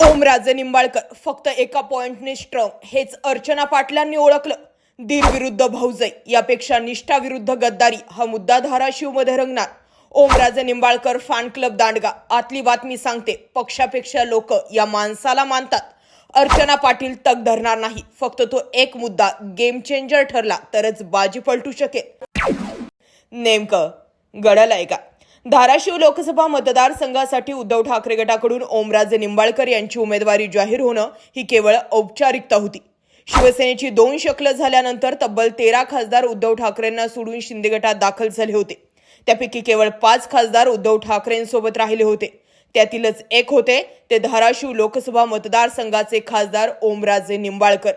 ओमराजे निंबाळकर फक्त एका पॉइंटने स्ट्रॉंग हेच अर्चना पाटलांनी ओळखलं. दीर विरुद्ध भाऊजई यापेक्षा निष्ठा विरुद्ध गद्दारी हा मुद्दा धाराशिवमध्ये रंगणार. ओमराजे निंबाळकर फॅन क्लब दांडगा आतली बातमी सांगते पक्षापेक्षा लोक या माणसाला मानतात. अर्चना पाटील तग धरणार नाही फक्त तो एक मुद्दा गेम चेंजर ठरला तरच बाजी पलटू शकेल. नेमकं गडालाय का? धाराशिव लोकसभा मतदारसंघासाठी उद्धव ठाकरे गटाकडून ओमराजे निंबाळकर यांची उमेदवारी जाहीर होणं ही केवळ औपचारिकता होती. शिवसेनेची दोन शकलं झाल्यानंतर तब्बल तेरा खासदार उद्धव ठाकरेंना सोडून शिंदे गटात दाखल झाले होते. त्यापैकी केवळ पाच खासदार उद्धव ठाकरेंसोबत राहिले होते. त्यातीलच एक होते ते धाराशिव लोकसभा मतदारसंघाचे खासदार ओमराजे निंबाळकर.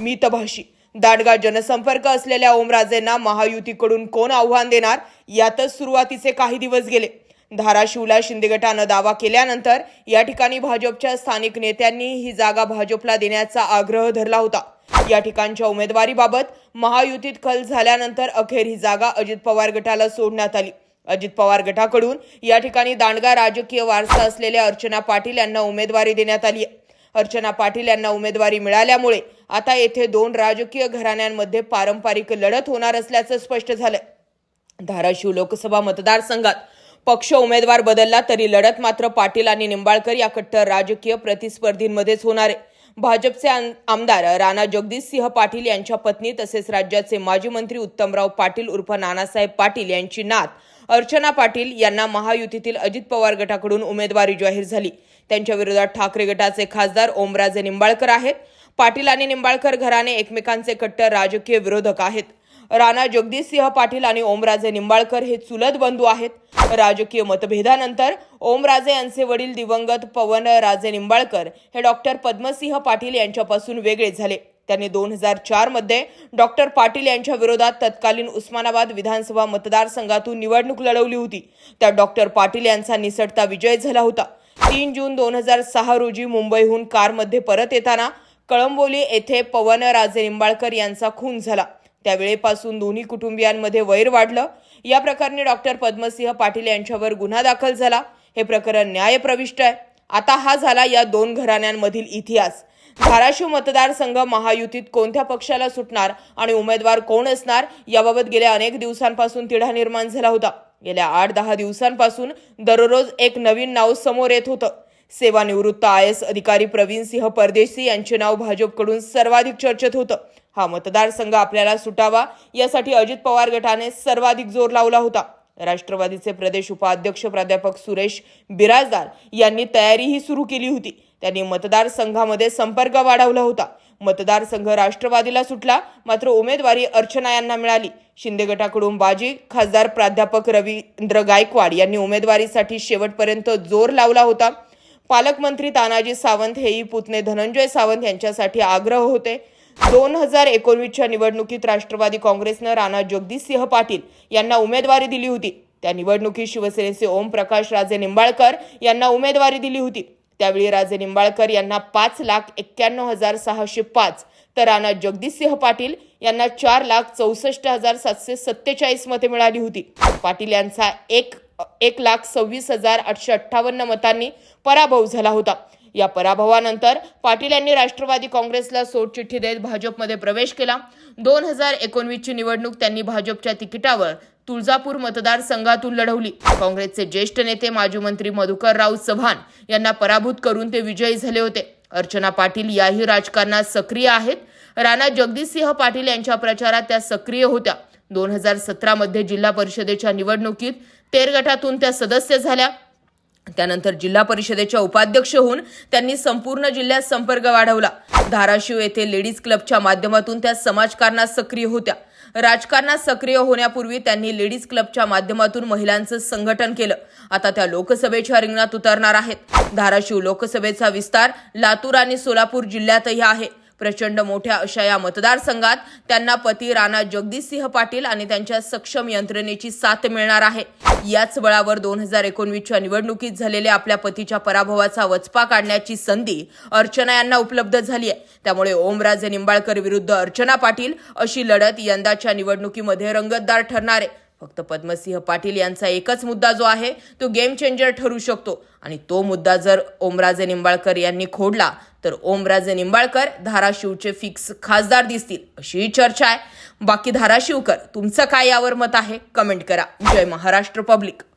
मितभाषी दांडगा जनसंपर्क असलेल्या ओमराजेंना महायुतीकडून कोण आव्हान देणार? यातच सुरुवातीचे काही दिवस गेले. धाराशिवला शिंदे गटानं दावा केल्यानंतर या ठिकाणी भाजपच्या स्थानिक नेत्यांनी ही जागा भाजपला देण्याचा आग्रह धरला होता. या ठिकाणच्या उमेदवारीबाबत महायुतीत कल झाल्यानंतर अखेर ही जागा अजित पवार गटाला सोडण्यात आली. अजित पवार गटाकडून या ठिकाणी दांडगा राजकीय वारसा असलेल्या अर्चना पाटील यांना उमेदवारी देण्यात आली आहे. अर्चना पाटील यांना उमेदवारी मिळाल्यामुळे आता येथे दोन राजकीय घराण्यांमध्ये पारंपरिक लढत होणार असल्याचं स्पष्ट झालं धाराशिव लोकसभा मतदारसंघात पक्ष उमेदवार बदलला तरी लढत मात्र पाटील आणि निंबाळकर या कट्टर राजकीय प्रतिस्पर्धींमध्येच होणार आहे. भाजपचे आम- आमदार राणा जगदीश सिंह पाटील यांच्या पत्नी तसेच राज्याचे माजी मंत्री उत्तमराव पाटील उर्फ नानासाहेब पाटील यांची नात अर्चना पाटील यांना महायुतीतील अजित पवार गटाकडून उमेदवारी जाहीर झाली. त्यांच्या विरोधात ठाकरे गटाचे खासदार ओमराजे निंबाळकर आहेत. पाटील आणि निंबाळकर घराणे एकमेकांचे कट्टर राजकीय विरोधक आहेत. राणा जगदीश सिंह पाटील आणि ओमराजे निंबाळकर हे चुलत बंधू आहेत. राजकीय मतभेदानंतर ओमराजे यांचे वडील दिवंगत पवन राजे निंबाळकर हे डॉक्टर पद्मसिंह पाटील यांच्यापासून वेगळे झाले. त्यांनी दोन हजार चारमध्ये डॉक्टर पाटील यांच्या विरोधात तत्कालीन उस्मानाबाद विधानसभा मतदारसंघातून निवडणूक लढवली होती. त्यात डॉक्टर पाटील यांचा निसटता विजय झाला होता. तीन जून दोन हजार सहा रोजी मुंबईहून कारमध्ये परत येताना कळंबोली येथे पवन राजे निंबाळकर यांचा खून झाला. त्यावेळेपासून दोन्ही कुटुंबियांमध्ये वैर वाढलं. या प्रकरणी डॉक्टर पद्मसिंह पाटील यांच्यावर गुन्हा दाखल झाला. हे प्रकरण न्यायप्रविष्ट आहे. आता हा झाला या दोन घराण्यांमधील इतिहास. धाराशिव मतदारसंघ महायुतीत कोणत्या पक्षाला सुटणार आणि उमेदवार कोण असणार याबाबत गेल्या अनेक दिवसांपासून तिढा निर्माण झाला होता. गेल्या आठ दहा दिवसांपासून दररोज एक नवीन नाव समोर येत होतं. सेवानिवृत्त आय एस अधिकारी प्रवीण सिंह परदेशी यांचे नाव भाजपकडून सर्वाधिक चर्चेत होतं. हा मतदारसंघ आपल्याला सुटावा यासाठी अजित पवार गटाने सर्वाधिक जोर लावला होता. राष्ट्रवादीचे प्रदेश उपाध्यक्ष प्राध्यापक सुरेश बिराजदार यांनी तयारीही सुरू केली होती. त्यांनी मतदारसंघामध्ये संपर्क वाढवला होता. मतदारसंघ राष्ट्रवादीला सुटला मात्र उमेदवारी अर्चना यांना मिळाली. शिंदे गटाकडून बाजी खासदार प्राध्यापक रवींद्र गायकवाड यांनी उमेदवारीसाठी शेवटपर्यंत जोर लावला होता. पालकमंत्री तानाजी सावंत हेही पुतणे धनंजय सावंत यांच्यासाठी आग्रह होते. दोन हजार एकोणवीसच्या निवडणुकीत राष्ट्रवादी काँग्रेसनं राणा जगदीशसिंह पाटील यांना उमेदवारी दिली होती. त्या निवडणुकीत शिवसेनेचे ओमप्रकाश राजे निंबाळकर यांना उमेदवारी दिली होती. त्यावेळी राजे निंबाळकर यांना पाच लाख एक्क्याण्णव हजार सहाशे पाच तर राणा जगदीशसिंह पाटील यांना चार लाख चौसष्ट हजार सातशे सत्तेचाळीस मते मिळाली होती. पाटील यांचा एक एक लाख सव्वीस हजार आठशे अठ्ठावन्न मतांनी पराभव झाला होता. या पराभवानंतर पाटील यांनी राष्ट्रवादी काँग्रेसला सोडचिठ्ठी देत भाजपमध्ये प्रवेश केला. दोन हजार एकोणवीसची निवडणूक त्यांनी भाजपच्या तिकिटावर तुळजापूर मतदारसंघातून लढवली. काँग्रेसचे ज्येष्ठ नेते माजी मंत्री मधुकरराव चव्हाण यांना पराभूत करून ते विजयी झाले होते. अर्चना पाटील याही राजकारणात सक्रिय आहेत. राणा जगदीशसिंह पाटील यांच्या प्रचारात त्या सक्रिय होत्या. दोन हजार सतरामध्ये जिल्हा परिषदेच्या निवडणुकीत तेर गटातून त्या सदस्य झाल्या. त्यानंतर जिल्हा परिषदेच्या उपाध्यक्ष होऊन त्यांनी संपूर्ण जिल्ह्यात संपर्क वाढवला. धाराशिव येथे लेडीज क्लबच्या माध्यमातून त्या समाजकारणात सक्रिय होत्या. राजकारणात सक्रिय होण्यापूर्वी त्यांनी लेडीज क्लबच्या माध्यमातून महिलांचं संघटन केलं. आता त्या लोकसभेच्या रिंगणात उतरणार आहेत. धाराशिव लोकसभेचा विस्तार लातूर आणि सोलापूर जिल्ह्यातही आहे. प्रचंड मोठ्या अशा या मतदारसंघात त्यांना पती राणा जगदीशसिंह पाटील आणि त्यांच्या सक्षम यंत्रणेची साथ मिळणार आहे. याच बळावर दोन हजार एकोणवीसच्या निवडणुकीत झालेल्या आपल्या पतीच्या पराभवाचा वचपा काढण्याची संधी अर्चना यांना उपलब्ध झाली आहे. त्यामुळे ओमराजे निंबाळकर विरुद्ध अर्चना पाटील अशी लढत यंदाच्या निवडणुकीमध्ये रंगतदार ठरणार आहे. फक्त पद्मसिंह पाटील यांचा एकच मुद्दा जो आहे तो गेम चेंजर ठरू शकतो. आणि तो मुद्दा जर ओमराजे निंबाळकर यांनी खोडला तर ओमराजे निंबाळकर धाराशिवचे फिक्स खासदार दिसतील अशी चर्चा आहे. बाकी धाराशिवकर तुमचं काय यावर मत आहे? कमेंट करा. जय महाराष्ट्र पब्लिक